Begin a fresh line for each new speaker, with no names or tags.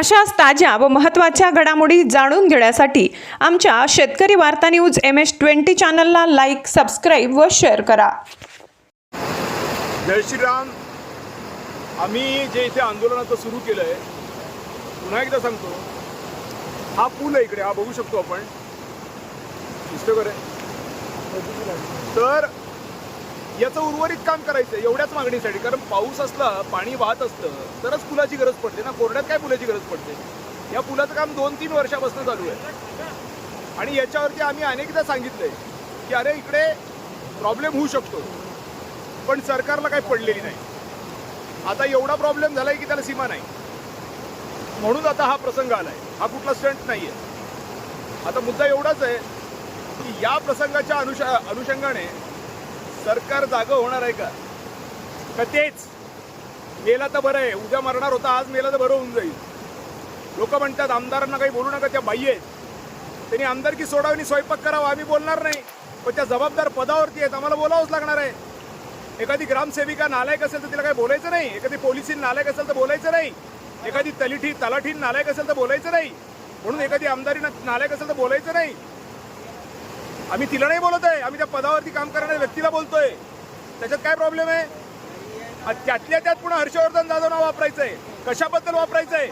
अशाच ताज्या व महत्त्वाच्या घडामोडी जाणून घेण्यासाठी आमच्या Shetkari Varta news M S twenty चॅनलला लाईक सबस्क्राईब व शेअर करा.
जय श्रीराम. आम्ही जे इथे आंदोलन सुरू केलं आहे पुन्हा एकदा सांगतो हा पूल आहे इकडे हा बघू शकतो आपण. दिसतो आहे तर याचं उर्वरित काम करायचं आहे एवढ्याच मागणीसाठी. कारण पाऊस असला पाणी वाहत असतं तरच पुलाची गरज पडते ना. कोरड्यात काय पुलाची गरज पडते? या पुलाचं काम दोन तीन वर्षापासून चालू आहे. आणि याच्यावरती आम्ही अनेकदा सांगितलंय की अरे इकडे प्रॉब्लेम होऊ शकतो पण सरकारला काही पडलेली नाही. आता एवढा प्रॉब्लेम झालाय की त्याला सीमा नाही. म्हणून आता हा प्रसंग आलाय. हा कुठला स्टंट आहे आता मुद्दा एवढाच आहे की या प्रसंगाच्या अनुषा अनुषंगाने सरकार जागं होणार आहे का? का तेच? मेला तर बरं आहे. उद्या मरणार होता आज मेला तर बरं होऊन जाईल. लोक म्हणतात आमदारांना काही बोलू नका त्या बाई आहेत. त्यांनी आमदारकी सोडावी स्वयंपाक करावा आम्ही बोलणार नाही. पण त्या जबाबदार पदावरती आहेत. आम्हाला बोलावंच लागणार आहे. एखादी ग्रामसेविका नालायक असेल तर तिला काही बोलायचं नाही. एखादी पोलिसी नालायक असेल तर बोलायचं नाही. एखादी तलिठी तलाठी नालायक असेल तर बोलायचं नाही. म्हणून एखादी आमदारी नालायक असेल तर बोलायचं नाही. आम्ही तिला नाही बोलत आहे. आम्ही त्या पदावरती काम करणाऱ्या व्यक्तीला बोलतोय. त्याच्यात काय प्रॉब्लेम आहे? त्यातल्या त्यात पुन्हा हर्षवर्धन जाधव नाव वापरायचं आहे कशाबद्दल वापरायचं आहे